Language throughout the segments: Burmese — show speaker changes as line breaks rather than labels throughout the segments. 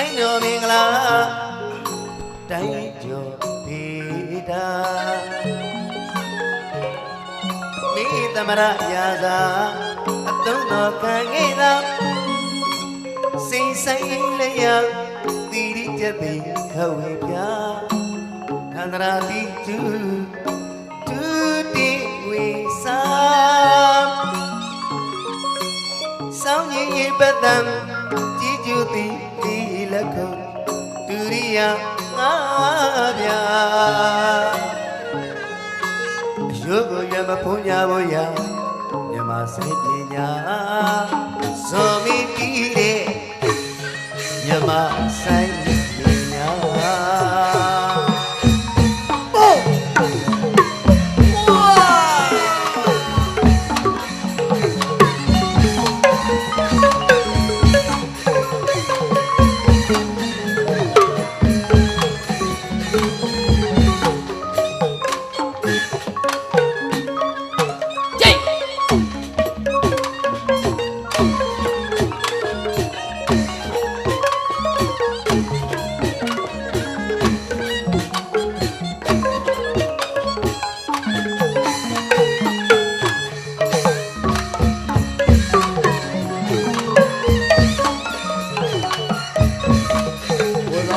ဆိုင်တော်မင်္ဂလာတိုင်းကျော်ဒေတာမိသမရရာသာအတုံးတော်ခံခဲ့သာစိန်ဆိုင်လျာတိရိကျတိခဝေပြခန္ဓရာတိကျူတူတိဝေစာစောင်းရင်ရေပတံကြည်ကျူသည်ဒီ လက်ခုဒုရိယငါဗျာအယုကိုရမဖုံးညာဖို့ရမြမစိတ်ပညာဇောမီတီးတဲ့မြမဆိုင်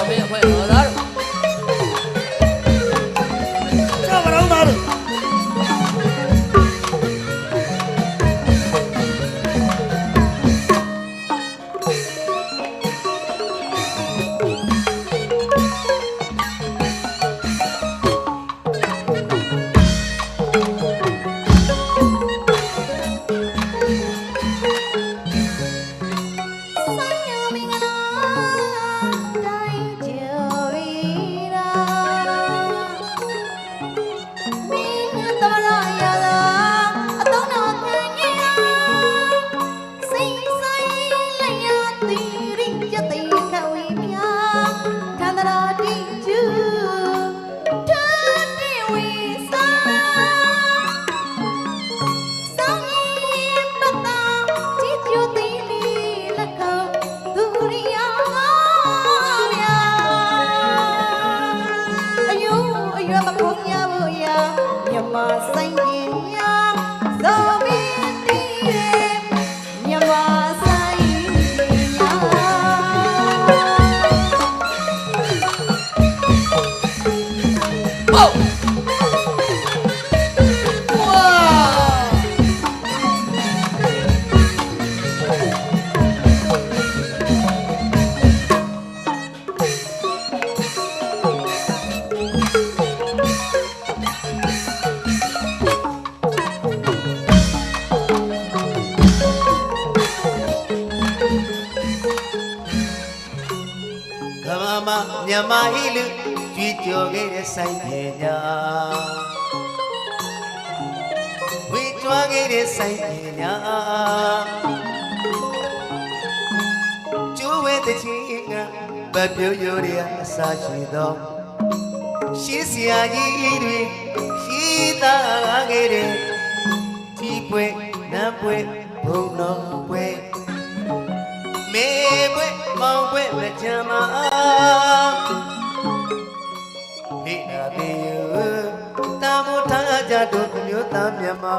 ဘုရားမင်း
ခ
ဟုတ်ဝါ
ကမ္ဘာမမြမဟိလူ ကြွေးကြော်ခဲ့တဲ့ဆိုင်ပညာဝေကြွားခဲ့တဲ့ဆိုင်ပညာကျိုးဝဲတဲ့ချင်းကဗပြုံးရိုးရအစာရှိသောရှိစရာကြီးတွေရှိသားခဲ့တဲ့ကြီးပွဲနတ်ပွဲဘုံတော်ပွဲမေပွဲမောင်ပွဲမချမ်းမ နေနာသေးယတာမထားကြတို့မြို့သားမြန်မာ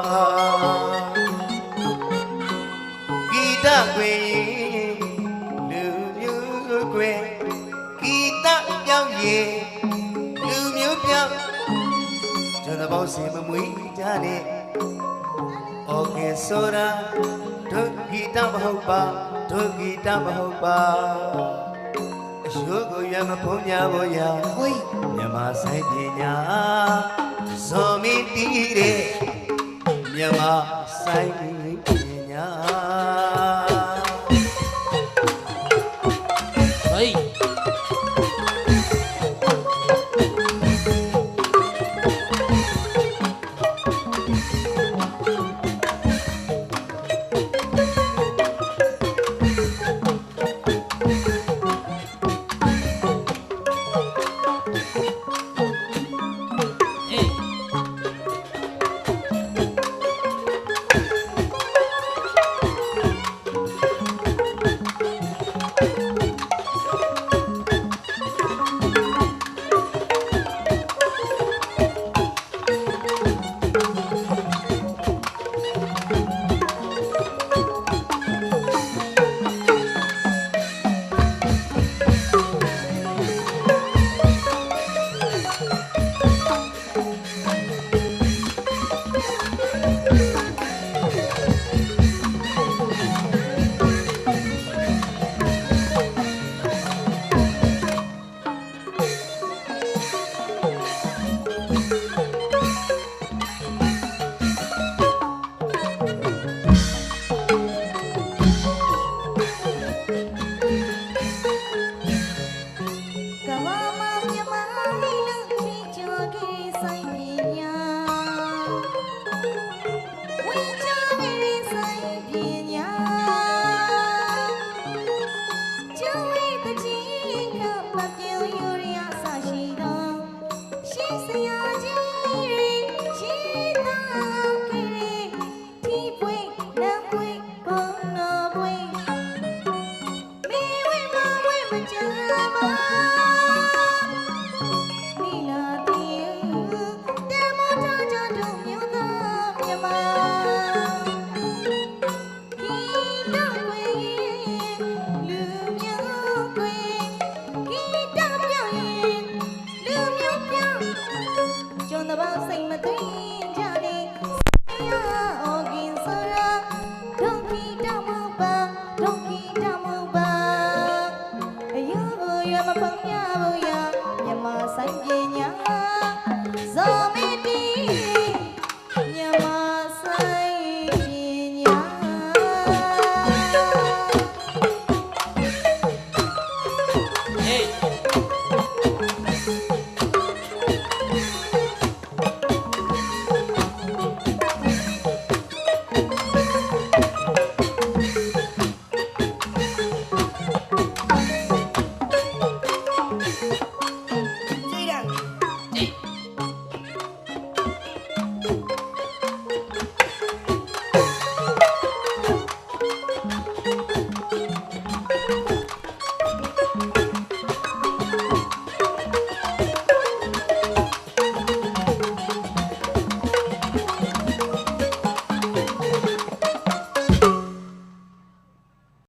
ဂီတခွေလူမျိုးခွေဂီတပြောင်းရေလူမျိုးပြောင်းကျွန်တော်ပေါ့စင်မမွေးကြတဲ့ဩကင်ဆိုရာဒုဂီတမဟုတ်ပါဒုဂီတမဟုတ်ပါ အယုကိုရမဖုံးညာဖို့ရဝိမြမဆိုင်ပညာဇော်မီတီးတဲ့မြမဆိုင်ပညာ